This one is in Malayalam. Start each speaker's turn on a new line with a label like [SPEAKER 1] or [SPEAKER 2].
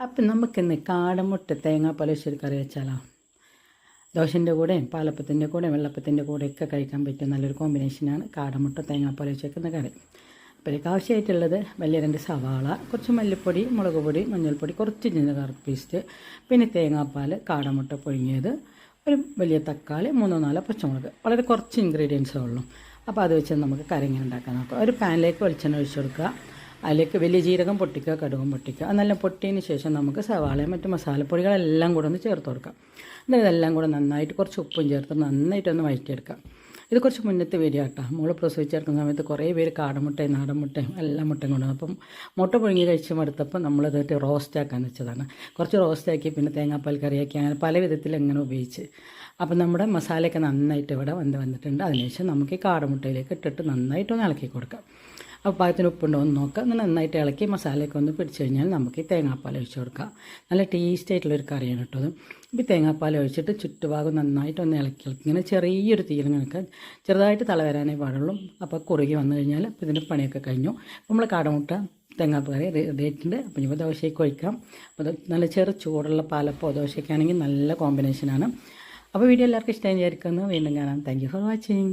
[SPEAKER 1] അപ്പം നമുക്കിന്ന് കാടമുട്ട തേങ്ങാപ്പാൽ പലശ്ശേരി കറി വെച്ചാലോ? ദോശന്റെ കൂടെയും പാലപ്പത്തിന്റെ കൂടെയും വെള്ളപ്പത്തിന്റെ കൂടെയൊക്കെ കഴിക്കാൻ പറ്റിയ നല്ലൊരു കോമ്പിനേഷനാണ് കാടമുട്ട തേങ്ങാപ്പാൽ പലശ്ശേക്കുന്ന കറി. അപ്പോൾ ആവശ്യമായിട്ടുള്ളത് വലിയ രണ്ട് സവാള കുറച്ച് മല്ലിപ്പൊടി മുളക് പൊടി മഞ്ഞൾപ്പൊടി കുറച്ച് ജിഞ്ചർ പേസ്റ്റ് പിന്നെ തേങ്ങാപ്പാൽ കാടമുട്ട പൊഴിഞ്ഞത് ഒരു വലിയ തക്കാളി മൂന്നോ നാലോ പച്ചമുളക്. വളരെ കുറച്ച് ഇൻഗ്രീഡിയൻസേ ഉള്ളൂ. അപ്പോൾ അത് വെച്ച് നമുക്ക് കറി ഇങ്ങനെ ഉണ്ടാക്കാൻ നോക്കാം. ഒരു പാനിലേക്ക് വെളിച്ചെണ്ണ ഒഴിച്ചു കൊടുക്കുക. അതിലേക്ക് വലിയ ജീരകം പൊട്ടിക്കുക കടുകും പൊട്ടിക്കുക. അത് നല്ല പൊട്ടിയതിന് ശേഷം നമുക്ക് സവാളയും മറ്റു മസാലപ്പൊടികളെല്ലാം കൂടെ ഒന്ന് ചേർത്ത് കൊടുക്കാം. എന്നിട്ട് ഇതെല്ലാം കൂടെ നന്നായിട്ട് കുറച്ച് ഉപ്പും ചേർത്ത് നന്നായിട്ടൊന്ന് വഴറ്റിയെടുക്കാം. ഇത് കുറച്ച് മുന്നത്ത് വരിക കേട്ടോ മോൾ പ്രസവിച്ചെടുക്കുന്ന സമയത്ത് കുറേ പേര് കാടമുട്ടയും നാടൻ മുട്ടയും എല്ലാ മുട്ടയും കൊണ്ടുവന്നു. അപ്പം മുട്ട പുഴുങ്ങി കഴിച്ച് മടുത്തപ്പോൾ നമ്മളത് റോസ്റ്റ് ആക്കാന്ന് വെച്ചതാണ്. കുറച്ച് റോസ്റ്റ് ആക്കി പിന്നെ തേങ്ങാപ്പാൽ കറിയാക്കി അങ്ങനെ പല വിധത്തിൽ എങ്ങനെ ഉപയോഗിച്ച്. അപ്പം നമ്മുടെ മസാലയൊക്കെ നന്നായിട്ട് ഇവിടെ വന്ന് വന്നിട്ടുണ്ട്. അതിനുശേഷം നമുക്ക് ഈ കാടമുട്ടയിലേക്ക് ഇട്ടിട്ട് നന്നായിട്ടൊന്ന് ഇളക്കി കൊടുക്കാം. അപ്പോൾ പാകത്തിന് ഉപ്പുണ്ടോ എന്ന് നോക്കുക എന്നിട്ട് നന്നായിട്ട് ഇളക്കി മസാലയൊക്കെ ഒന്ന് പിടിച്ചു കഴിഞ്ഞാൽ നമുക്ക് ഈ തേങ്ങാപ്പാൽ ഒഴിച്ച് കൊടുക്കാം. നല്ല ടേസ്റ്റ് ആയിട്ടുള്ളൊരു കറിയാണ് കേട്ടോ അത്. ഈ തേങ്ങാപ്പാൽ ഒഴിച്ചിട്ട് ചുറ്റുഭാഗം നന്നായിട്ട് ഒന്ന് ഇളക്കി ഇളക്കി ഇങ്ങനെ ചെറിയൊരു തീയിൽ നിൽക്കാൻ ചെറുതായിട്ട് തലവരാനേ പാടുള്ളൂ. അപ്പോൾ കുറുകി വന്നു കഴിഞ്ഞാൽ അപ്പോൾ ഇതിന്റെ പണിയൊക്കെ കഴിഞ്ഞു. നമ്മൾ കാടമുട്ട തേങ്ങാപ്പാൽ റെഡി ആയിട്ടുണ്ട് അപ്പോൾ ഇപ്പോൾ ദോശയ്ക്ക് ഒഴിക്കാം. അപ്പോൾ നല്ല ചെറു ചൂടുള്ള പാലപ്പോ ദോശയ്ക്കാണെങ്കിൽ നല്ല കോമ്പിനേഷനാണ് അപ്പോൾ വീഡിയോ എല്ലാവർക്കും ഇഷ്ടമായി വിചാരിക്കുന്നു. വീണ്ടും കാണാം. Thank for watching